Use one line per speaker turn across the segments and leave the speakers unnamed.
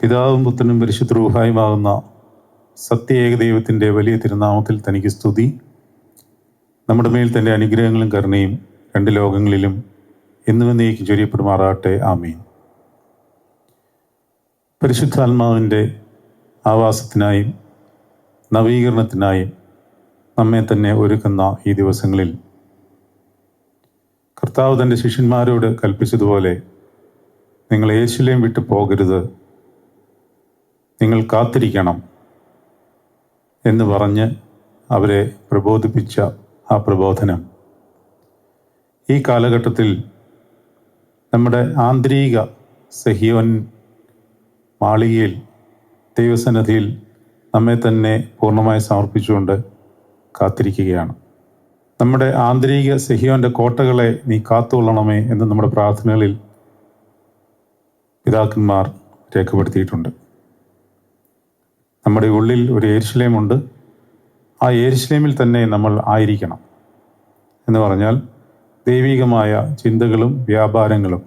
പിതാവും പുത്രനും പരിശുദ്ധ റൂഹായുമാകുന്ന സത്യേക വലിയ തിരുനാമത്തിൽ തനിക്ക് സ്തുതി. നമ്മുടെ മേൽ തന്റെ അനുഗ്രഹങ്ങളും കരുണയും രണ്ട് ലോകങ്ങളിലും എന്നുവെന്നേക്കും ചൊരിയപ്പെടുമാറാട്ടെ ആമീൻ. പരിശുദ്ധാത്മാവിന്റെ ആവാസത്തിനായും നവീകരണത്തിനായും നമ്മെ തന്നെ ഒരുക്കുന്ന ഈ ദിവസങ്ങളിൽ കർത്താവ് തന്റെ ശിഷ്യന്മാരോട് കൽപ്പിച്ചതുപോലെ നിങ്ങൾ യേശുലേം വിട്ടു പോകരുത്. നിങ്ങൾ കാത്തിരിക്കണം എന്ന് പറഞ്ഞ് അവരെ പ്രബോധിപ്പിച്ച ആ പ്രബോധനം. ഈ കാലഘട്ടത്തിൽ നമ്മുടെ ആന്തരിക സഹിയോൻ മാളികയിൽ ദൈവസന്നിധിയിൽ നമ്മെ തന്നെ പൂർണമായി സമർപ്പിച്ചുകൊണ്ട് കാത്തിരിക്കുകയാണ്. നമ്മുടെ ആന്തരിക സഹിയോന്റെ കോട്ടകളെ നീ കാത്തുകൊള്ളണമേ എന്ന് നമ്മുടെ പ്രാർത്ഥനകളിൽ പിതാക്കന്മാർ രേഖപ്പെടുത്തിയിട്ടുണ്ട്. നമ്മുടെ ഉള്ളിൽ ഒരു ഏരിശ്ലേമുണ്ട് ആ ഏരിശ്ലേമിൽ തന്നെ നമ്മൾ ആയിരിക്കണം എന്ന് പറഞ്ഞാൽ ദൈവികമായ ചിന്തകളും വ്യാപാരങ്ങളും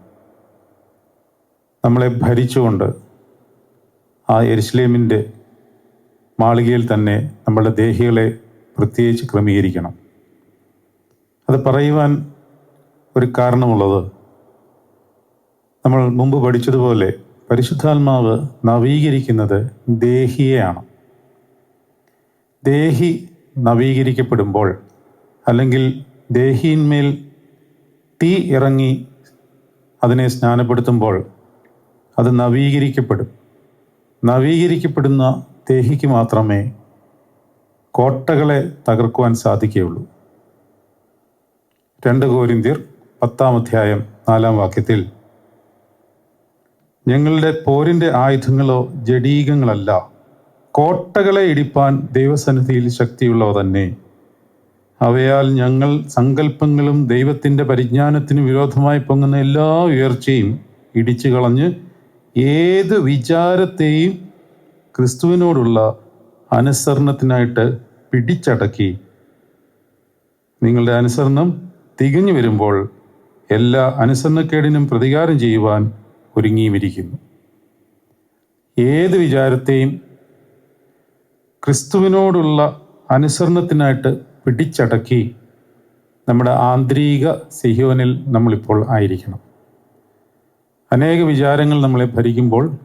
നമ്മളെ ഭരിച്ചുകൊണ്ട് ആ എരിശ്ലേമിന്റെ മാളികയിൽ തന്നെ നമ്മളുടെ ദേഹികളെ പ്രത്യേകിച്ച് ക്രമീകരിക്കണം. അത് പറയുവാൻ ഒരു കാരണമുള്ളത്. നമ്മൾ മുമ്പ് പഠിച്ചതുപോലെ പരിശുദ്ധാത്മാവ് നവീകരിക്കുന്നത് ദേഹിയെയാണ്. ദേഹി നവീകരിക്കപ്പെടുമ്പോൾ അല്ലെങ്കിൽ ദേഹിയിന്മേൽ തീ ഇറങ്ങി അതിനെ സ്നാനപ്പെടുത്തുമ്പോൾ അത് നവീകരിക്കപ്പെടും. നവീകരിക്കപ്പെടുന്ന ദേഹിക്ക് മാത്രമേ കോട്ടകളെ തകർക്കുവാൻ സാധിക്കുകയുള്ളൂ. രണ്ട് കോരിന്തിയർ പത്താം അധ്യായം നാലാം വാക്യത്തിൽ ഞങ്ങളുടെ പോരിന്റെ ആയുധങ്ങളോ ജഡീകങ്ങളല്ല. കോട്ടകളെ ഇടിപ്പാൻ ദൈവസന്നിധിയിൽ ശക്തിയുള്ളവ തന്നെ. അവയാൽ ഞങ്ങൾ സങ്കല്പങ്ങളും ദൈവത്തിന്റെ പരിജ്ഞാനത്തിന് വിരോധമായി പൊങ്ങുന്ന എല്ലാ ഉയർച്ചയും ഇടിച്ചു കളഞ്ഞ് ഏത് വിചാരത്തെയും ക്രിസ്തുവിനോടുള്ള അനുസരണത്തിനായിട്ട് പിടിച്ചടക്കി. നിങ്ങളുടെ അനുസരണം തികഞ്ഞു വരുമ്പോൾ എല്ലാ അനുസരണക്കേടിനും പ്രതികാരം ചെയ്യുവാൻ ഒരുങ്ങിയുമിരിക്കുന്നു. ഏത് വിചാരത്തെയും ക്രിസ്തുവിനോടുള്ള അനുസരണത്തിനായിട്ട് പിടിച്ചടക്കി നമ്മുടെ ആന്തരിക സിഹോനിൽ നമ്മളിപ്പോൾ ആയിരിക്കണം. അനേക വിചാരങ്ങൾ നമ്മളെ ഭരിക്കുമ്പോൾ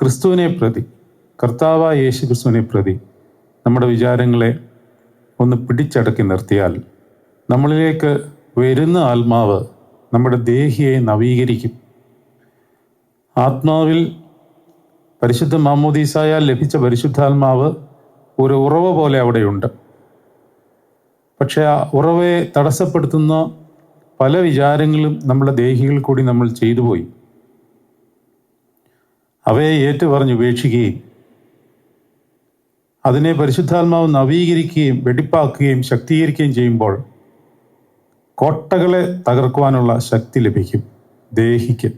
ക്രിസ്തുവിനെ പ്രതി കർത്താവായ യേശു ക്രിസ്തുവിനെ പ്രതി നമ്മുടെ വിചാരങ്ങളെ ഒന്ന് പിടിച്ചടക്കി നിർത്തിയാൽ നമ്മളിലേക്ക് വരുന്ന ആത്മാവ് നമ്മുടെ ദേഹിയെ നവീകരിക്കും. ആത്മാവിൽ പരിശുദ്ധ മാമോദീസായാൽ ലഭിച്ച പരിശുദ്ധാത്മാവ് ഒരു ഉറവ പോലെ അവിടെയുണ്ട്. പക്ഷെ ആ ഉറവയെ തടസ്സപ്പെടുത്തുന്ന പല വിചാരങ്ങളും നമ്മുടെ ദേഹികൾ കൂടി നമ്മൾ ചെയ്തു പോയി അവയെ ഏറ്റുപറഞ്ഞ് ഉപേക്ഷിക്കുകയും അതിനെ പരിശുദ്ധാത്മാവ് നവീകരിക്കുകയും വെടിപ്പാക്കുകയും ശക്തീകരിക്കുകയും ചെയ്യുമ്പോൾ കോട്ടകളെ തകർക്കുവാനുള്ള ശക്തി ലഭിക്കും. ദേഹിക്ക്.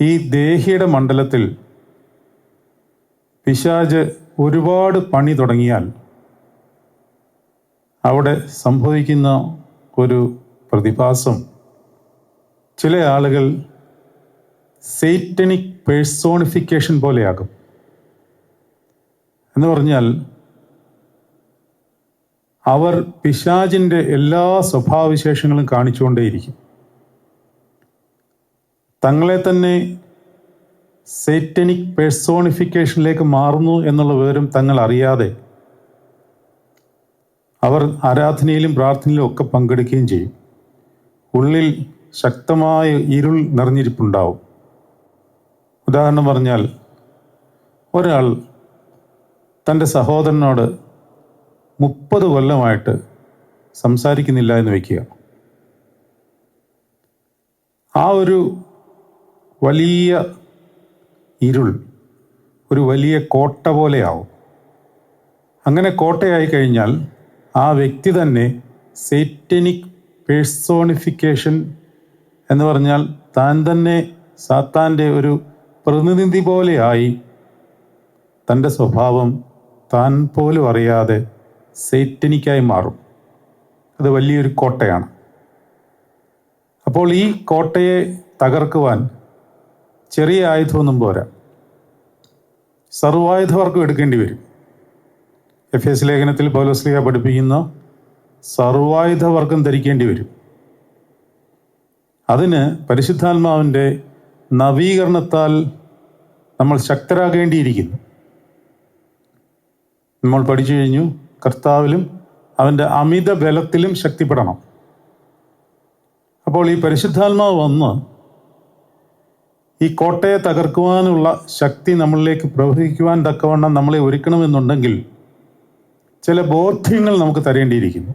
ഈ ദേഹിയുടെ മണ്ഡലത്തിൽ പിശാജ് ഒരുപാട് പണി തുടങ്ങിയാൽ അവിടെ സംഭവിക്കുന്ന ഒരു പ്രതിഭാസം. ചില ആളുകൾ സെയ്റ്റനിക് പേഴ്സോണിഫിക്കേഷൻ പോലെയാകും. എന്ന് പറഞ്ഞാൽ അവർ പിശാജിന്റെ എല്ലാ സ്വഭാവവിശേഷങ്ങളും കാണിച്ചുകൊണ്ടേയിരിക്കും. തങ്ങളെ തന്നെ സേറ്റനിക് പേഴ്സോണിഫിക്കേഷനിലേക്ക് മാറുന്നു എന്നുള്ള വിവരം തങ്ങൾ അറിയാതെ അവർ ആരാധനയിലും പ്രാർത്ഥനയിലും ഒക്കെ പങ്കെടുക്കുകയും ചെയ്യും. ഉള്ളിൽ ശക്തമായ ഇരുൾ നിറഞ്ഞിരിപ്പുണ്ടാവും. ഉദാഹരണം പറഞ്ഞാൽ ഒരാൾ തന്റെ സഹോദരനോട് മുപ്പത് കൊല്ലമായിട്ട് സംസാരിക്കുന്നില്ല എന്ന് വയ്ക്കുക ആ ഒരു വലിയ ഇരുൾ ഒരു വലിയ കോട്ട പോലെയാവും. അങ്ങനെ കോട്ടയായി കഴിഞ്ഞാൽ ആ വ്യക്തി തന്നെ സെറ്റനിക് പേഴ്സോണിഫിക്കേഷൻ എന്ന് പറഞ്ഞാൽ താൻ തന്നെ സാത്താന്റെ ഒരു പ്രതിനിധി പോലെയായി തന്റെ സ്വഭാവം താൻ പോലും അറിയാതെ സേറ്റനിക്കായി മാറും. അത് വലിയൊരു കോട്ടയാണ്. അപ്പോൾ ഈ കോട്ടയെ തകർക്കുവാൻ ചെറിയ ആയുധമൊന്നും പോരാ. സർവായുധവർക്കും എടുക്കേണ്ടി വരും. എഫ് എസ് ലേഖനത്തിൽ പൗലോസ്ലിഹ പഠിപ്പിക്കുന്ന സർവായുധവർക്കും ധരിക്കേണ്ടി വരും. അതിന് പരിശുദ്ധാത്മാവിന്റെ നവീകരണത്താൽ നമ്മൾ ശക്തരാകേണ്ടിയിരിക്കുന്നു. നമ്മൾ പഠിച്ചു കഴിഞ്ഞു കർത്താവിലും അവന്റെ അമിത ബലത്തിലും ശക്തിപ്പെടണം. അപ്പോൾ ഈ പരിശുദ്ധാത്മാവ് വന്ന് ഈ കോട്ടയെ തകർക്കുവാനുള്ള ശക്തി നമ്മളിലേക്ക് പ്രവഹിക്കുവാൻ തക്കവണ്ണം നമ്മളെ ഒരുക്കണമെന്നുണ്ടെങ്കിൽ ചില ബോധ്യങ്ങൾ നമുക്ക് തരേണ്ടിയിരിക്കുന്നു.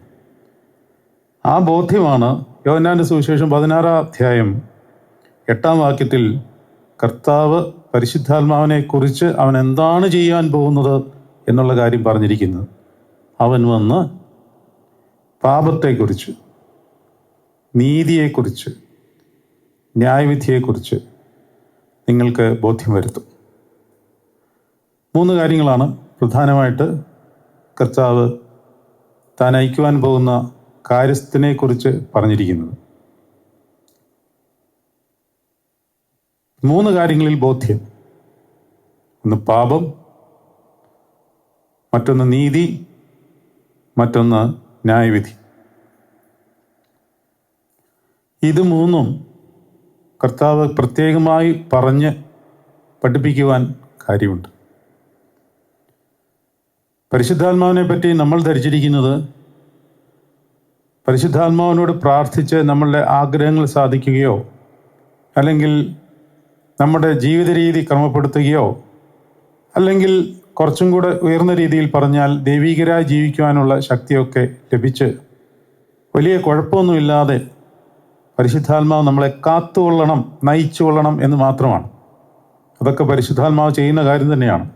ആ ബോധ്യമാണ് യോഹന്നാന്റെ സുവിശേഷം പതിനാറാം അധ്യായം എട്ടാം വാക്യത്തിൽ കർത്താവ് പരിശുദ്ധാത്മാവിനെക്കുറിച്ച് അവൻ എന്താണ് ചെയ്യാൻ പോകുന്നത് എന്നുള്ള കാര്യം പറഞ്ഞിരിക്കുന്നത്. അവൻ വന്ന് പാപത്തെക്കുറിച്ച് നീതിയെക്കുറിച്ച് ന്യായവിധിയെക്കുറിച്ച് നിങ്ങൾക്ക് ബോധ്യം വരുത്തും. മൂന്ന് കാര്യങ്ങളാണ് പ്രധാനമായിട്ട് കർത്താവ് താൻ അയക്കുവാൻ പോകുന്ന കാര്യസ്ഥനെക്കുറിച്ച് പറഞ്ഞിരിക്കുന്നത്. മൂന്ന് കാര്യങ്ങളിൽ ബോധ്യം. ഒന്ന് പാപം മറ്റൊന്ന് നീതി മറ്റൊന്ന് ന്യായവിധി. ഇത് മൂന്നും കർത്താവ് പ്രത്യേകമായി പറഞ്ഞ് പഠിപ്പിക്കുവാൻ കാര്യമുണ്ട്. പരിശുദ്ധാത്മാവിനെ പറ്റി നമ്മൾ ധരിച്ചിരിക്കുന്നത് പരിശുദ്ധാത്മാവിനോട് പ്രാർത്ഥിച്ച് നമ്മളുടെ ആഗ്രഹങ്ങൾ സാധിക്കുകയോ അല്ലെങ്കിൽ നമ്മുടെ ജീവിത രീതി ക്രമപ്പെടുത്തുകയോ അല്ലെങ്കിൽ കുറച്ചും കൂടെ ഉയർന്ന രീതിയിൽ പറഞ്ഞാൽ ദൈവികരായി ജീവിക്കുവാനുള്ള ശക്തിയൊക്കെ ലഭിച്ച് വലിയ കുഴപ്പമൊന്നുമില്ലാതെ പരിശുദ്ധാത്മാവ് നമ്മളെ കാത്തുകൊള്ളണം നയിച്ചുകൊള്ളണം എന്ന് മാത്രമാണ്. അതൊക്കെ പരിശുദ്ധാത്മാവ് ചെയ്യുന്ന കാര്യം തന്നെയാണ്.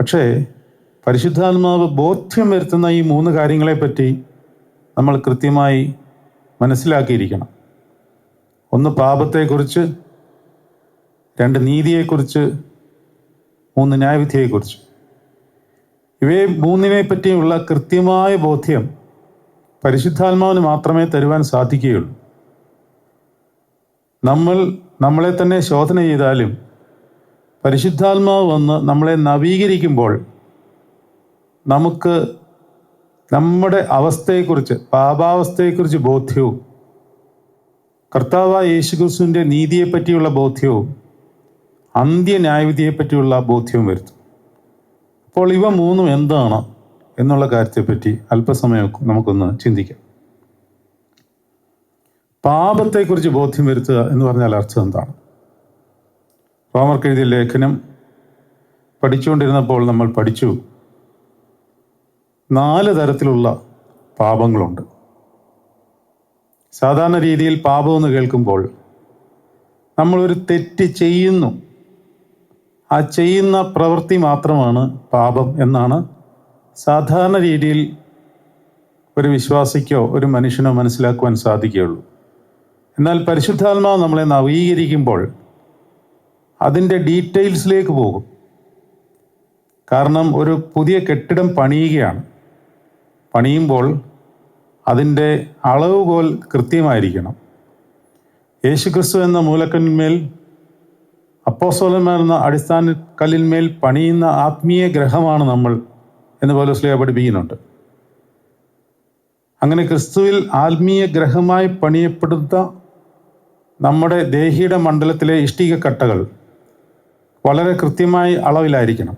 പക്ഷേ പരിശുദ്ധാത്മാവ് ബോധ്യം വരുത്തുന്ന ഈ മൂന്ന് കാര്യങ്ങളെപ്പറ്റി നമ്മൾ കൃത്യമായി മനസ്സിലാക്കിയിരിക്കണം. ഒന്ന് പാപത്തെക്കുറിച്ച് രണ്ട് നീതിയെക്കുറിച്ച് മൂന്ന് ന്യായവിധിയെക്കുറിച്ച്. ഇവയെ മൂന്നിനെ പറ്റിയുള്ള കൃത്യമായ ബോധ്യം പരിശുദ്ധാത്മാവിന് മാത്രമേ തരുവാൻ സാധിക്കുകയുള്ളൂ. നമ്മൾ നമ്മളെ തന്നെ ശോധന ചെയ്താലും പരിശുദ്ധാത്മാവ് വന്ന് നമ്മളെ നവീകരിക്കുമ്പോൾ നമുക്ക് നമ്മുടെ അവസ്ഥയെക്കുറിച്ച് പാപാവസ്ഥയെക്കുറിച്ച് ബോധ്യവും കർത്താവായ യേശുക്രിസ്തുവിന്റെ നീതിയെപ്പറ്റിയുള്ള ബോധ്യവും അന്ത്യ ന്യായവിധിയെപ്പറ്റിയുള്ള ബോധ്യവും വരുത്തും. അപ്പോൾ ഇവ മൂന്നും എന്താണ് എന്നുള്ള കാര്യത്തെപ്പറ്റി അല്പസമയം നമുക്കൊന്ന് ചിന്തിക്കാം. പാപത്തെക്കുറിച്ച് ബോധ്യം വരുത്തുക എന്ന് പറഞ്ഞാൽ അർത്ഥം എന്താണ്? റോമർക്ക് എഴുതിയ ലേഖനം പഠിച്ചുകൊണ്ടിരുന്നപ്പോൾ നമ്മൾ പഠിച്ചു. നാല് തരത്തിലുള്ള പാപങ്ങളുണ്ട്. സാധാരണ രീതിയിൽ പാപമെന്ന് കേൾക്കുമ്പോൾ നമ്മളൊരു തെറ്റ് ചെയ്യുന്നു. ആ ചെയ്യുന്ന പ്രവൃത്തി മാത്രമാണ് പാപം എന്നാണ് സാധാരണ രീതിയിൽ ഒരു വിശ്വാസിക്കോ ഒരു മനുഷ്യനോ മനസ്സിലാക്കുവാൻ സാധിക്കുകയുള്ളൂ. എന്നാൽ പരിശുദ്ധാത്മാവ് നമ്മളെ നവീകരിക്കുമ്പോൾ അതിന്റെ ഡീറ്റെയിൽസിലേക്ക് പോകും. കാരണം ഒരു പുതിയ കെട്ടിടം പണിയുകയാണ്. പണിയുമ്പോൾ അതിന്റെ അളവുകോൽ കൃത്യമായിരിക്കണം. യേശുക്രിസ്തു എന്ന മൂലക്കന്മേൽ അപ്പോസ്തലന്മാർ എന്ന അടിസ്ഥാന കല്ലിന്മേൽ പണിയുന്ന ആത്മീയ ഗ്രഹമാണ് നമ്മൾ എന്ന് പൗലോസ്ലിയ പഠിപ്പിക്കുന്നുണ്ട്. അങ്ങനെ ക്രിസ്തുവിൽ ആത്മീയ ഗ്രഹമായി പണിയപ്പെടുത്ത നമ്മുടെ ദേഹിയുടെ മണ്ഡലത്തിലെ ഇഷ്ടികക്കട്ടകൾ വളരെ കൃത്യമായി അളവിലായിരിക്കണം.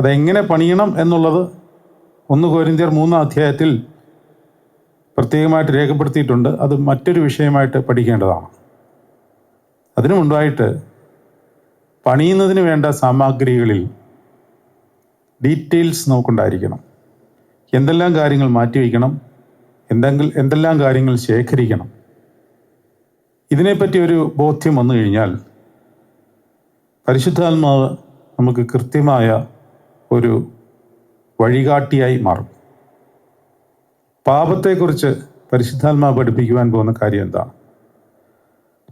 അതെങ്ങനെ പണിയണം എന്നുള്ളത് ഒന്ന് കോരിന്ത്യർ മൂന്നാം അധ്യായത്തിൽ പ്രത്യേകമായിട്ട് രേഖപ്പെടുത്തിയിട്ടുണ്ട്. അത് മറ്റൊരു വിഷയമായിട്ട് പഠിക്കേണ്ടതാണ്. അതിനു മുൻപായിട്ട് പണിയുന്നതിന് വേണ്ട സാമഗ്രികളിൽ ഡീറ്റെയിൽസ് നമുക്കുണ്ടായിരിക്കണം എന്തെല്ലാം കാര്യങ്ങൾ മാറ്റി മാറ്റിവെക്കണം എന്തെങ്കിൽ എന്തെല്ലാം കാര്യങ്ങൾ ശേഖരിക്കണം. ഇതിനെപ്പറ്റി ഒരു ബോധ്യം വന്നു കഴിഞ്ഞാൽ പരിശുദ്ധാത്മാവ് നമുക്ക് കൃത്യമായ ഒരു വഴികാട്ടിയായി മാറും. പാപത്തെക്കുറിച്ച് പരിശുദ്ധാത്മാവ് പഠിപ്പിക്കുവാൻ പോകുന്ന കാര്യം എന്താണ്?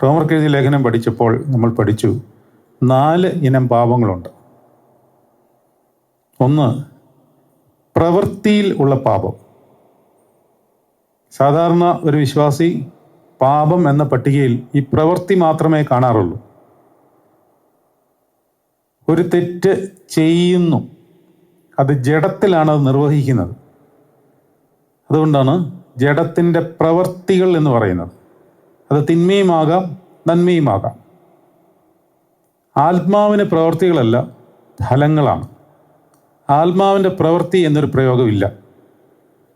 റോമർക്ക് എഴുതിയ ലേഖനം പഠിച്ചപ്പോൾ നമ്മൾ പഠിച്ചു നാല് ഇനം പാപങ്ങളുണ്ട്. ഒന്ന് പ്രവൃത്തിയിൽ ഉള്ള പാപം. സാധാരണ ഒരു വിശ്വാസി പാപം എന്ന പട്ടികയിൽ ഈ പ്രവൃത്തി മാത്രമേ കാണാറുള്ളൂ. ഒരു തെറ്റ് ചെയ്യുന്നു അത് ജഡത്തിലാണ് അത് നിർവഹിക്കുന്നത്. അതുകൊണ്ടാണ് ജഡത്തിന്റെ പ്രവൃത്തികൾ എന്ന് പറയുന്നത്. അത് തിന്മയുമാകാം നന്മയുമാകാം. ആത്മാവിന് പ്രവൃത്തികളല്ല ഫലങ്ങളാണ്. ആത്മാവിന്റെ പ്രവൃത്തി എന്നൊരു പ്രയോഗമില്ല.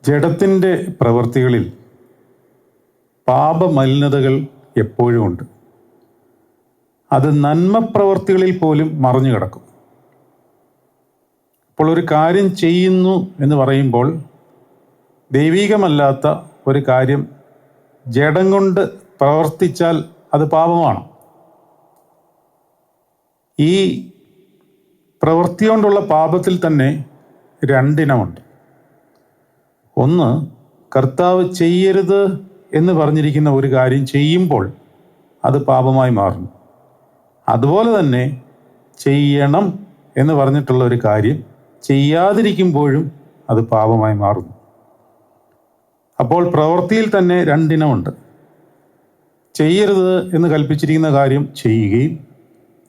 ജഡത്തിന്റെ പ്രവൃത്തികളിൽ പാപമലിനതകൾ എപ്പോഴും ഉണ്ട്. അത് നന്മ പ്രവൃത്തികളിൽ പോലും മറിഞ്ഞു കിടക്കും. അപ്പോൾ ഒരു കാര്യം ചെയ്യുന്നു എന്ന് പറയുമ്പോൾ ദൈവീകമല്ലാത്ത ഒരു കാര്യം ജഡം കൊണ്ട് പ്രവർത്തിച്ചാൽ അത് പാപമാണ്. ഈ പ്രവൃത്തി കൊണ്ടുള്ള പാപത്തിൽ തന്നെ രണ്ടിനമുണ്ട്. ഒന്ന് കർത്താവ് ചെയ്യരുത് എന്ന് പറഞ്ഞിരിക്കുന്ന ഒരു കാര്യം ചെയ്യുമ്പോൾ അത് പാപമായി മാറുന്നു. അതുപോലെ തന്നെ ചെയ്യണം എന്ന് പറഞ്ഞിട്ടുള്ള ഒരു കാര്യം ചെയ്യാതിരിക്കുമ്പോഴും അത് പാപമായി മാറുന്നു. അപ്പോൾ പ്രവൃത്തിയിൽ തന്നെ രണ്ടിനമുണ്ട്. ചെയ്യരുത് എന്ന് കൽപ്പിച്ചിരിക്കുന്ന കാര്യം ചെയ്യുകയും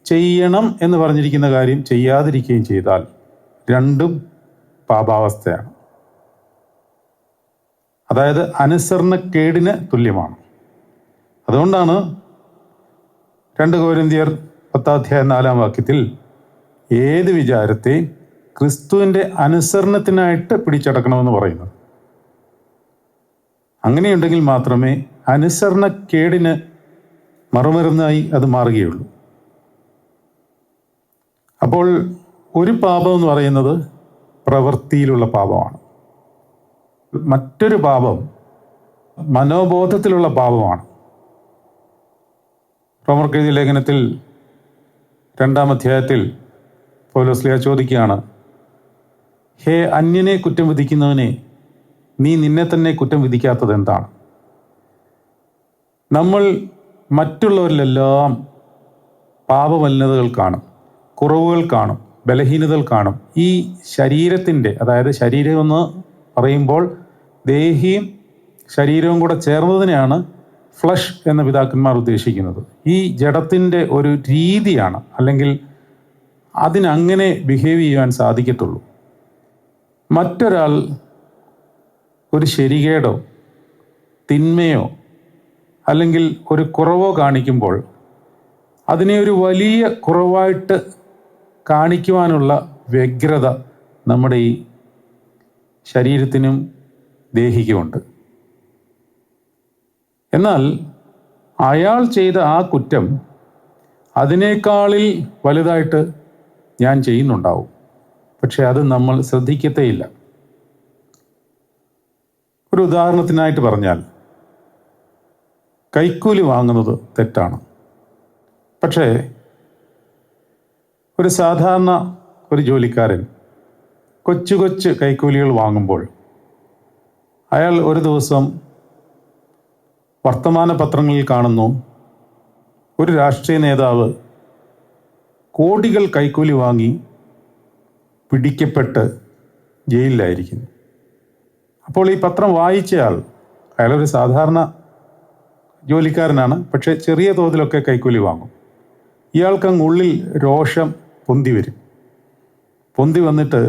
ചെയ്യണം എന്ന് പറഞ്ഞിരിക്കുന്ന കാര്യം ചെയ്യാതിരിക്കുകയും ചെയ്താൽ രണ്ടും പാപാവസ്ഥയാണ്. അതായത് അനുസരണക്കേടിന് തുല്യമാണ്. അതുകൊണ്ടാണ് രണ്ട് കോരിന്തിയർ പത്താധ്യായ നാലാം വാക്യത്തിൽ ഏത് വിചാരത്തെ ക്രിസ്തുവിന്റെ അനുസരണത്തിനായിട്ട് പിടിച്ചടക്കണമെന്ന് പറയുന്നത്. അങ്ങനെയുണ്ടെങ്കിൽ മാത്രമേ അനുസരണക്കേടിന് മറുമരുന്നായി അത് മാറുകയുള്ളൂ. അപ്പോൾ ഒരു പാപം എന്ന് പറയുന്നത് പ്രവൃത്തിയിലുള്ള പാപമാണ്. മറ്റൊരു പാപം മനോബോധത്തിലുള്ള പാപമാണ്. റോമർക്കെഴുതി ലേഖനത്തിൽ രണ്ടാം അധ്യായത്തിൽ പൗലോസ്ലിയ ചോദിക്കുകയാണ് ഹേ അന്യനെ കുറ്റം വിധിക്കുന്നവനെ നീ നിന്നെ തന്നെ കുറ്റം വിധിക്കാത്തത് എന്താണ്? നമ്മൾ മറ്റുള്ളവരിലെല്ലാം പാപമലിനതകൾ കാണും കുറവുകൾ കാണും ബലഹീനതകൾ കാണും. ഈ ശരീരത്തിന്റെ അതായത് ശരീരം എന്ന് പറയുമ്പോൾ ദേഹിയും ശരീരവും കൂടെ ചേർന്നതിനെയാണ് ഫ്ലഷ് എന്ന പിതാക്കന്മാർ ഉദ്ദേശിക്കുന്നത്. ഈ ജഡത്തിന്റെ ഒരു രീതിയാണ് അല്ലെങ്കിൽ അതിനങ്ങനെ ബിഹേവ് ചെയ്യുവാൻ സാധിക്കത്തുള്ളൂ. മറ്റൊരാൾ ഒരു ശരികേടോ തിന്മയോ അല്ലെങ്കിൽ ഒരു കുറവോ കാണിക്കുമ്പോൾ അതിനെ ഒരു വലിയ കുറവായിട്ട് കാണിക്കുവാനുള്ള വ്യഗ്രത നമ്മുടെ ഈ ശരീരത്തിനും ദേഹിക്കുമുണ്ട്. എന്നാൽ അയാൾ ചെയ്ത ആ കുറ്റം അതിനേക്കാളിൽ വലുതായിട്ട് ഞാൻ ചെയ്യുന്നുണ്ടാവും. പക്ഷെ അത് നമ്മൾ ശ്രദ്ധിക്കത്തേയില്ല. ഒരു ഉദാഹരണത്തിനായിട്ട് പറഞ്ഞാൽ കൈക്കൂലി വാങ്ങുന്നത് തെറ്റാണ്. പക്ഷേ ഒരു സാധാരണ ഒരു ജോലിക്കാരൻ കൊച്ചു കൊച്ചു കൈക്കൂലികൾ വാങ്ങുമ്പോൾ അയാൾ ഒരു ദിവസം വർത്തമാന പത്രങ്ങളിൽ കാണുന്നു ഒരു രാഷ്ട്രീയ നേതാവ് കോടികൾ കൈക്കൂലി വാങ്ങി പിടിക്കപ്പെട്ട് ജയിലിലായിരിക്കുന്നു. അപ്പോൾ ഈ പത്രം വായിച്ചയാൾ അയാളൊരു സാധാരണ ജോലിക്കാരനാണ്. പക്ഷേ ചെറിയ തോതിലൊക്കെ കൈക്കൂലി വാങ്ങും. ഇയാൾക്കങ്ങ് ഉള്ളിൽ രോഷം പൊന്തി വരും. പൊന്തി വന്നിട്ട്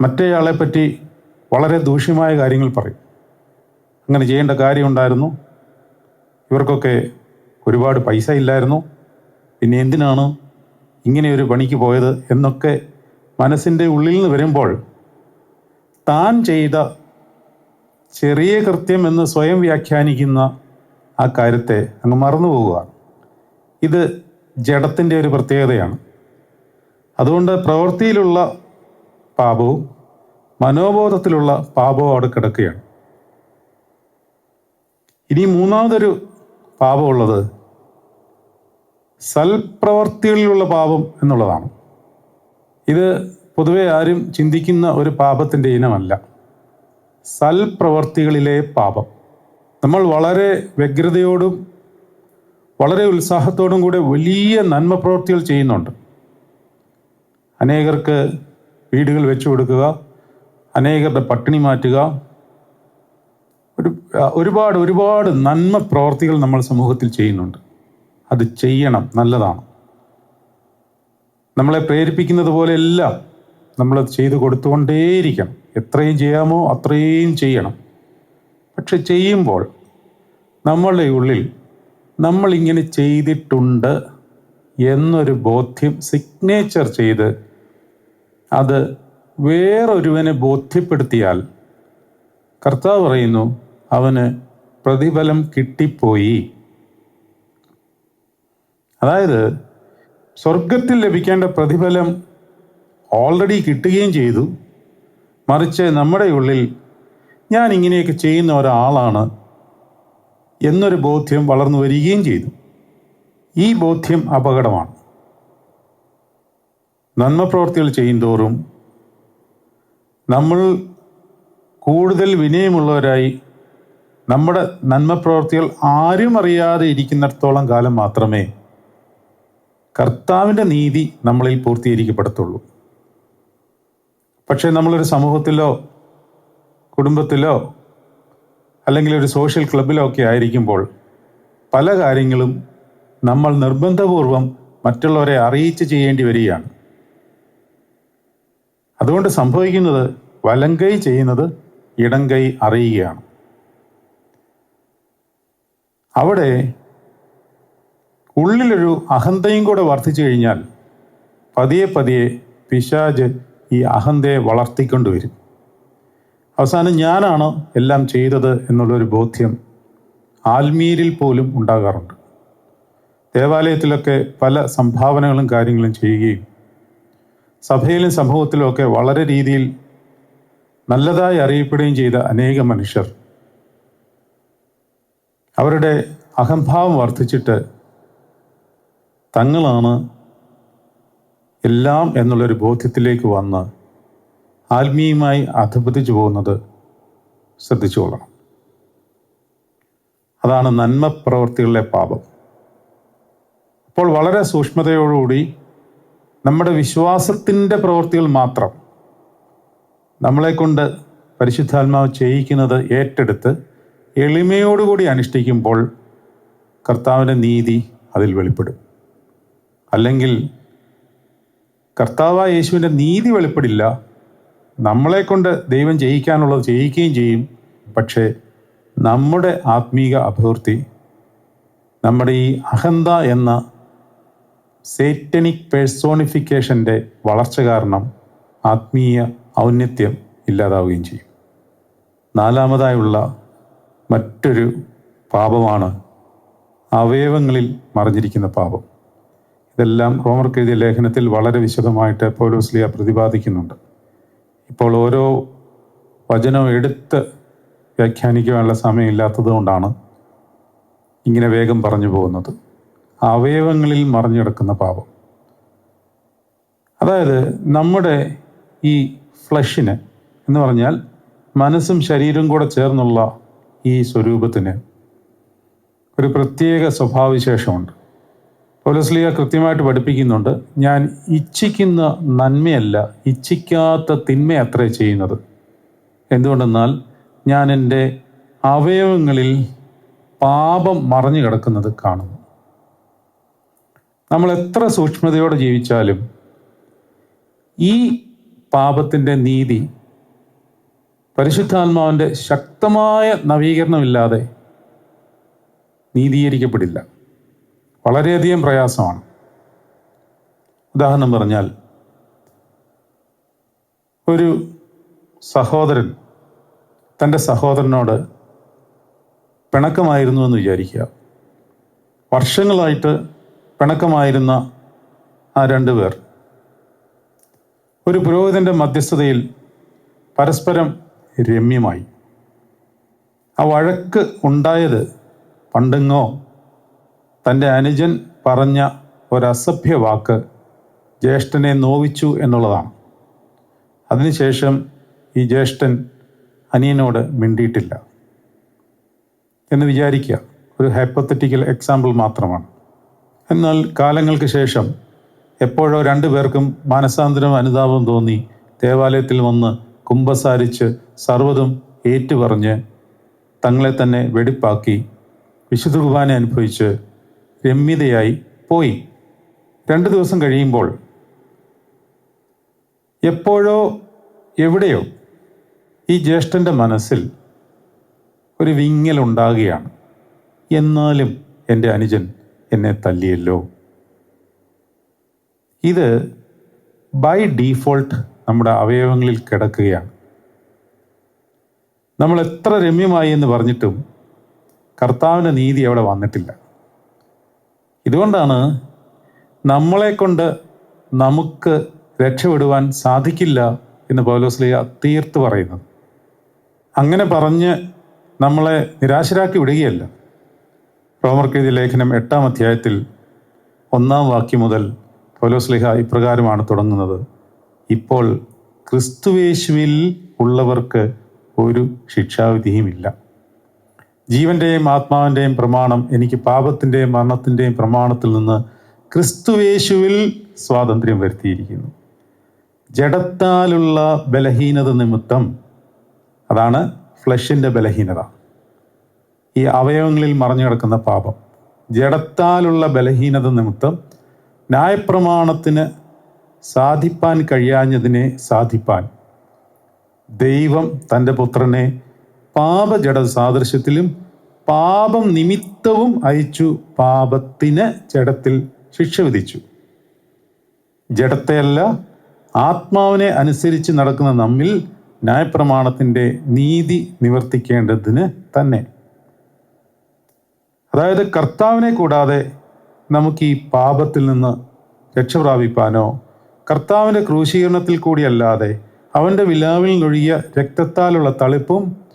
മറ്റേയാളെ പറ്റി വളരെ ദൂഷ്യമായ കാര്യങ്ങൾ പറയും. അങ്ങനെ ചെയ്യേണ്ട കാര്യമുണ്ടായിരുന്നു. ഇവർക്കൊക്കെ ഒരുപാട് പൈസ ഇല്ലായിരുന്നു. പിന്നെ എന്തിനാണ് ഇങ്ങനെ ഒരു പണിക്ക് പോയത് എന്നൊക്കെ മനസ്സിന്റെ ഉള്ളിൽ നിന്ന് വരുമ്പോൾ താൻ ചെയ്ത ചെറിയ കൃത്യം എന്ന് സ്വയം വ്യാഖ്യാനിക്കുന്ന ആ കാര്യത്തെ അങ്ങ് മറന്നു പോവുകയാണ് ഇത് ജഡത്തിന്റെ ഒരു പ്രത്യേകതയാണ്. അതുകൊണ്ട് പ്രവൃത്തിയിലുള്ള പാപവും മനോബോധത്തിലുള്ള പാപവും അവിടെ കിടക്കുകയാണ്. ഇനി മൂന്നാമതൊരു പാപമുള്ളത് സൽപ്രവർത്തികളിലുള്ള പാപം എന്നുള്ളതാണ്. ഇത് പൊതുവെ ആരും ചിന്തിക്കുന്ന ഒരു പാപത്തിന്റെ ഇനമല്ല. സൽപ്രവർത്തികളിലെ പാപം. നമ്മൾ വളരെ വ്യഗ്രതയോടും വളരെ ഉത്സാഹത്തോടും കൂടെ വലിയ നന്മ പ്രവൃത്തികൾ ചെയ്യുന്നുണ്ട്. അനേകർക്ക് വീടുകൾ വെച്ചു കൊടുക്കുക അനേകരുടെ പട്ടിണി മാറ്റുക ഒരു ഒരുപാട് ഒരുപാട് നന്മ പ്രവർത്തികൾ നമ്മൾ സമൂഹത്തിൽ ചെയ്യുന്നുണ്ട്. അത് ചെയ്യണം നല്ലതാണ്. നമ്മളെ പ്രേരിപ്പിക്കുന്നത് പോലെയെല്ലാം നമ്മളത് ചെയ്തു കൊടുത്തുകൊണ്ടേയിരിക്കണം. എത്രയും ചെയ്യാമോ അത്രയും ചെയ്യണം. പക്ഷെ ചെയ്യുമ്പോൾ നമ്മളുടെ ഉള്ളിൽ നമ്മളിങ്ങനെ ചെയ്തിട്ടുണ്ട് എന്നൊരു ബോധ്യം സിഗ്നേച്ചർ ചെയ്ത് അത് വേറൊരുവനെ ബോധ്യപ്പെടുത്തിയാൽ കർത്താവ് പറയുന്നു അവന് പ്രതിഫലം കിട്ടിപ്പോയി. അതായത് സ്വർഗത്തിൽ ലഭിക്കേണ്ട പ്രതിഫലം ഓൾറെഡി കിട്ടുകയും ചെയ്തു. മറിച്ച് നമ്മുടെ ഉള്ളിൽ ഞാൻ ഇങ്ങനെയൊക്കെ ചെയ്യുന്ന ഒരാളാണ് എന്നൊരു ബോധ്യം വളർന്നു വരികയും ചെയ്തു. ഈ ബോധ്യം അപകടമാണ്. നന്മ പ്രവർത്തികൾ ചെയ്യുന്തോറും നമ്മൾ കൂടുതൽ വിനയമുള്ളവരായി നമ്മുടെ നന്മ പ്രവർത്തികൾ ആരും അറിയാതെ ഇരിക്കുന്നിടത്തോളം കാലം മാത്രമേ കർത്താവിന്റെ നീതി നമ്മളിൽ പൂർത്തീകരിക്കപ്പെടത്തുള്ളൂ. പക്ഷേ നമ്മളൊരു സമൂഹത്തിലോ കുടുംബത്തിലോ അല്ലെങ്കിൽ ഒരു സോഷ്യൽ ക്ലബിലോ ഒക്കെ ആയിരിക്കുമ്പോൾ പല കാര്യങ്ങളും നമ്മൾ നിർബന്ധപൂർവം മറ്റുള്ളവരെ അറിയിച്ച് ചെയ്യേണ്ടി വരികയാണ്. അതുകൊണ്ട് സംഭവിക്കുന്നത് വലങ്കൈ ചെയ്യുന്നത് ഇടങ്കൈ അറിയുകയാണ്. അവിടെ ഉള്ളിലൊരു അഹന്തയും കൂടെ വർദ്ധിച്ചു കഴിഞ്ഞാൽ പതിയെ പതിയെ പിശാജ് ഈ അഹന്തയെ വളർത്തിക്കൊണ്ടുവരും അവസാനം ഞാനാണ് എല്ലാം ചെയ്തത് എന്നുള്ളൊരു ബോധ്യം ആൽമീരിൽ പോലും ഉണ്ടാകാറുണ്ട്. ദേവാലയത്തിലൊക്കെ പല സംഭാവനകളും കാര്യങ്ങളും ചെയ്യുകയും സഭയിലും സമൂഹത്തിലും ഒക്കെ വളരെ രീതിയിൽ നല്ലതായി അറിയപ്പെടുകയും ചെയ്ത അനേക മനുഷ്യർ അവരുടെ അഹംഭാവം വർദ്ധിച്ചിട്ട് തങ്ങളാണ് എല്ലാം എന്നുള്ളൊരു ബോധ്യത്തിലേക്ക് വന്ന് ആത്മീയമായി അധപതിച്ചു പോകുന്നത് ശ്രദ്ധിച്ചുകൊള്ളണം. അതാണ് നന്മ പ്രവൃത്തികളിലെ പാപം. അപ്പോൾ വളരെ സൂക്ഷ്മതയോടുകൂടി നമ്മുടെ വിശ്വാസത്തിന്റെ പ്രവൃത്തികൾ മാത്രം നമ്മളെക്കൊണ്ട് പരിശുദ്ധാത്മാവ് ചെയ്യിക്കുന്നത് ഏറ്റെടുത്ത് എളിമയോടുകൂടി അനുഷ്ഠിക്കുമ്പോൾ കർത്താവിന്റെ നീതി അതിൽ വെളിപ്പെടും. അല്ലെങ്കിൽ കർത്താവായ യേശുവിന്റെ നീതി വെളിപ്പെടില്ല. നമ്മളെ കൊണ്ട് ദൈവം ചെയ്യിക്കാനുള്ളത് ചെയ്യിക്കുകയും ചെയ്യും. പക്ഷേ നമ്മുടെ ആത്മീക അഭിവൃദ്ധി നമ്മുടെ ഈ അഹന്ത എന്ന സേറ്റനിക് പേഴ്സോണിഫിക്കേഷന്റെ വളർച്ച കാരണം ആത്മീയ ഔന്നത്യം ഇല്ലാതാവുകയും ചെയ്യും. നാലാമതായുള്ള മറ്റൊരു പാപമാണ് അവയവങ്ങളിൽ മറിഞ്ഞിരിക്കുന്ന പാപം. ഇതെല്ലാം റോമർക്ക് എഴുതിയ ലേഖനത്തിൽ വളരെ വിശദമായിട്ട് പൗലോസ്ലിയ പ്രതിപാദിക്കുന്നുണ്ട്. ഇപ്പോൾ ഓരോ വചനവും എടുത്ത് വ്യാഖ്യാനിക്കുവാനുള്ള സമയമില്ലാത്തത് കൊണ്ടാണ് ഇങ്ങനെ വേഗം പറഞ്ഞു പോകുന്നത്. അവയവങ്ങളിൽ മറിഞ്ഞെടുക്കുന്ന പാപം. അതായത് നമ്മുടെ ഈ ഫ്ലഷിന് എന്ന് പറഞ്ഞാൽ മനസ്സും ശരീരവും കൂടെ ചേർന്നുള്ള ഈ സ്വരൂപത്തിന് ഒരു പ്രത്യേക സ്വഭാവവിശേഷമുണ്ട്. പൗലസ്ലിയ കൃത്യമായിട്ട് പഠിപ്പിക്കുന്നുണ്ട്. ഞാൻ ഇച്ഛിക്കുന്ന നന്മയല്ല ഇച്ഛിക്കാത്ത തിന്മ അത്രേ ചെയ്യുന്നത്. എന്തുകൊണ്ടെന്നാൽ ഞാൻ എന്റെ അവയവങ്ങളിൽ പാപം മറഞ്ഞു കിടക്കുന്നത് കാണുന്നു. നമ്മൾ എത്ര സൂക്ഷ്മതയോടെ ജീവിച്ചാലും ഈ പാപത്തിന്റെ നീതി പരിശുദ്ധാത്മാവിന്റെ ശക്തമായ നവീകരണമില്ലാതെ നീതീകരിക്കപ്പെടില്ല. വളരെയധികം പ്രയാസമാണ്. ഉദാഹരണം പറഞ്ഞാൽ ഒരു സഹോദരൻ തന്റെ സഹോദരനോട് പിണക്കമായിരുന്നു എന്ന് വിചാരിക്കുക. വർഷങ്ങളായിട്ട് പിണക്കമായിരുന്ന ആ രണ്ടു പേർ ഒരു പുരോഹിതന്റെ മധ്യസ്ഥതയിൽ പരസ്പരം രമ്യമായി. ആ വഴക്ക് ഉണ്ടായത് പണ്ടെങ്ങോ തന്റെ അനുജൻ പറഞ്ഞ ഒരസഭ്യ വാക്ക് ജ്യേഷ്ഠനെ നോവിച്ചു എന്നുള്ളതാണ്. അതിനുശേഷം ഈ ജ്യേഷ്ഠൻ അനിയനോട് മിണ്ടിയിട്ടില്ല എന്ന് വിചാരിക്കുക. ഒരു ഹൈപ്പത്തറ്റിക്കൽ എക്സാമ്പിൾ മാത്രമാണ്. എന്നാൽ കാലങ്ങൾക്ക് ശേഷം എപ്പോഴോ രണ്ടു പേർക്കും മാനസാന്തരം അനുതാപം തോന്നി ദേവാലയത്തിൽ വന്ന് കുംഭസാരിച്ച് സർവതും ഏറ്റുപറഞ്ഞ് തങ്ങളെ തന്നെ വെടിപ്പാക്കി വിശുദ്ധ കുർബാന അനുഭവിച്ച് രമ്യതയായി പോയി. രണ്ട് ദിവസം കഴിയുമ്പോൾ എപ്പോഴോ എവിടെയോ ഈ ജ്യേഷ്ഠന്റെ മനസ്സിൽ ഒരു വിങ്ങലുണ്ടാകുകയാണ് എന്നാലും എന്റെ അനുജൻ എന്നെ തല്ലിയല്ലോ. ഇത് ബൈ ഡീഫോൾട്ട് നമ്മുടെ അവയവങ്ങളിൽ കിടക്കുകയാണ്. നമ്മൾ എത്ര രമ്യമായി എന്ന് പറഞ്ഞിട്ടും കർത്താവിന്റെ നീതി അവിടെ വന്നിട്ടില്ല. ഇതുകൊണ്ടാണ് നമ്മളെ കൊണ്ട് നമുക്ക് രക്ഷപ്പെടുവാൻ സാധിക്കില്ല എന്ന് പൗലോസ്ലിയ തീർത്ത് പറയുന്നത്. അങ്ങനെ പറഞ്ഞ് നമ്മളെ നിരാശരാക്കി വിടുകയല്ല. റോമർക്കെഴുതിയ ലേഖനം എട്ടാം അധ്യായത്തിൽ ഒന്നാം വാക്യം മുതൽ പൗലോസ്ലിഹ ഇപ്രകാരമാണ് തുടങ്ങുന്നത്. ഇപ്പോൾ ക്രിസ്തുവേശുവിൽ ഉള്ളവർക്ക് ഒരു ശിക്ഷാവിധിയുമില്ല. ജീവന്റെയും ആത്മാവിന്റെയും പ്രമാണം എനിക്ക് പാപത്തിന്റെയും മരണത്തിന്റെയും പ്രമാണത്തിൽ നിന്ന് ക്രിസ്തുവേശുവിൽ സ്വാതന്ത്ര്യം വരുത്തിയിരിക്കുന്നു. ജഡത്താലുള്ള ബലഹീനത നിമിത്തം അതാണ് ഫ്ലഷിന്റെ ബലഹീനത. ഈ അവയവങ്ങളിൽ മറഞ്ഞു കിടക്കുന്ന പാപം. ജഡത്താലുള്ള ബലഹീനത നിമിത്തം ന്യായപ്രമാണത്തിന് സാധിപ്പാൻ കഴിയാഞ്ഞതിനെ സാധിപ്പാൻ ദൈവം തന്റെ പുത്രനെ പാപജഡ സാദൃശ്യത്തിലും പാപം നിമിത്തവും അയച്ചു പാപത്തിന് ജഡത്തിൽ ശിക്ഷ വിധിച്ചു. ജഡത്തെയല്ല ആത്മാവിനെ അനുസരിച്ച് നടക്കുന്ന നമ്മിൽ ന്യായപ്രമാണത്തിന്റെ നീതി നിവർത്തിക്കേണ്ടതിന് തന്നെ. അതായത് കർത്താവിനെ കൂടാതെ നമുക്ക് ഈ പാപത്തിൽ നിന്ന് രക്ഷപ്രാപിപ്പാനോ കർത്താവിന്റെ ക്രൂശീകരണത്തിൽ കൂടിയല്ലാതെ അവന്റെ വിലാവിൽ നിന്നൊഴുകിയ രക്തത്താലുള്ള തളിപ്പും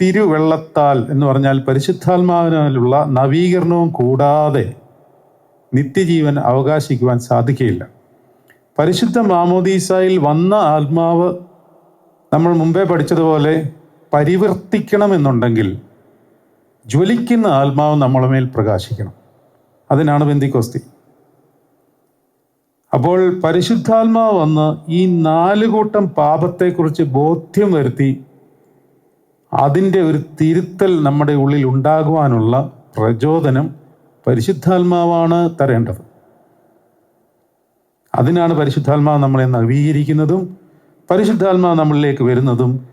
തിരുവെള്ളത്താൽ എന്ന് പറഞ്ഞാൽ പരിശുദ്ധാത്മാവിനാലുള്ള നവീകരണവും കൂടാതെ നിത്യജീവൻ അവകാശിക്കുവാൻ സാധിക്കുകയില്ല. പരിശുദ്ധ മാമോദീസായിൽ വന്ന ആത്മാവ് നമ്മൾ മുമ്പേ പഠിച്ചതുപോലെ പരിവർത്തിക്കണമെന്നുണ്ടെങ്കിൽ ജ്വലിക്കുന്ന ആത്മാവ് നമ്മളെ മേൽ പ്രകാശിക്കണം. അതിനാണ് ബന്ദിക്കോസ്തി അപ്പോൾ പരിശുദ്ധാത്മാവ് വന്ന് ഈ നാല് കൂട്ടം പാപത്തെക്കുറിച്ച് ബോധ്യം വരുത്തി അതിന്റെ ഒരു തിരുത്തൽ നമ്മുടെ ഉള്ളിൽ ഉണ്ടാകുവാനുള്ള പ്രചോദനം പരിശുദ്ധാത്മാവാണ് തരേണ്ടത്. അതിനാണ് പരിശുദ്ധാത്മാവ് നമ്മളെ നവീകരിക്കുന്നതും പരിശുദ്ധാത്മാവ് നമ്മളിലേക്ക് വരുന്നതും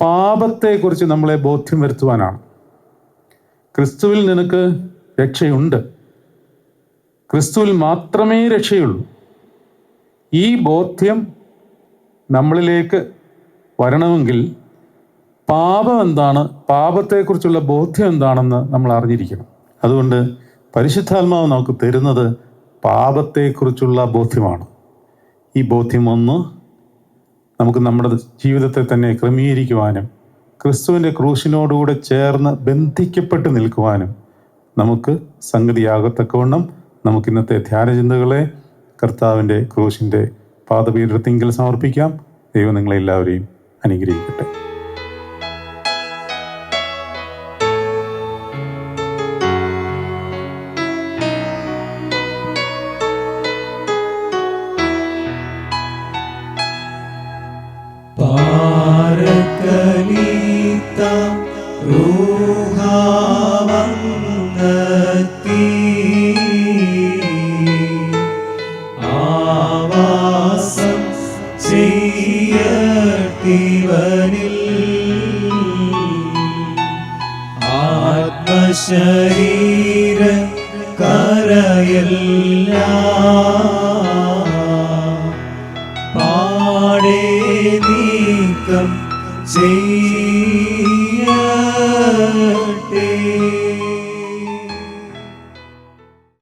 പാപത്തെക്കുറിച്ച് നമ്മളെ ബോധ്യം വരുത്തുവാനാണ്. ക്രിസ്തുവിൽ നിനക്ക് രക്ഷയുണ്ട്. ക്രിസ്തുവിൽ മാത്രമേ രക്ഷയുള്ളൂ. ഈ ബോധ്യം നമ്മളിലേക്ക് വരണമെങ്കിൽ പാപം എന്താണ്? പാപത്തെക്കുറിച്ചുള്ള ബോധ്യം എന്താണെന്ന് നമ്മൾ അറിഞ്ഞിരിക്കണം. അതുകൊണ്ട് പരിശുദ്ധാത്മാവ് നമുക്ക് തരുന്നത് പാപത്തെക്കുറിച്ചുള്ള ബോധ്യമാണ്. ഈ ബോധ്യം ഒന്ന് നമുക്ക് നമ്മുടെ ജീവിതത്തെ തന്നെ ക്രമീകരിക്കുവാനും ക്രിസ്തുവിന്റെ ക്രൂശിനോടുകൂടെ ചേർന്ന് ബന്ധിക്കപ്പെട്ട് നിൽക്കുവാനും നമുക്ക് സംഗതിയാകത്തക്കവണ്ണം നമുക്ക് ഇന്നത്തെ ധ്യാനചിന്തകളെ കർത്താവിന്റെ ക്രൂശിന്റെ പാദപീഠത്തിങ്കിൽ സമർപ്പിക്കാം. ദൈവം നിങ്ങളെല്ലാവരെയും അനുഗ്രഹിക്കട്ടെ.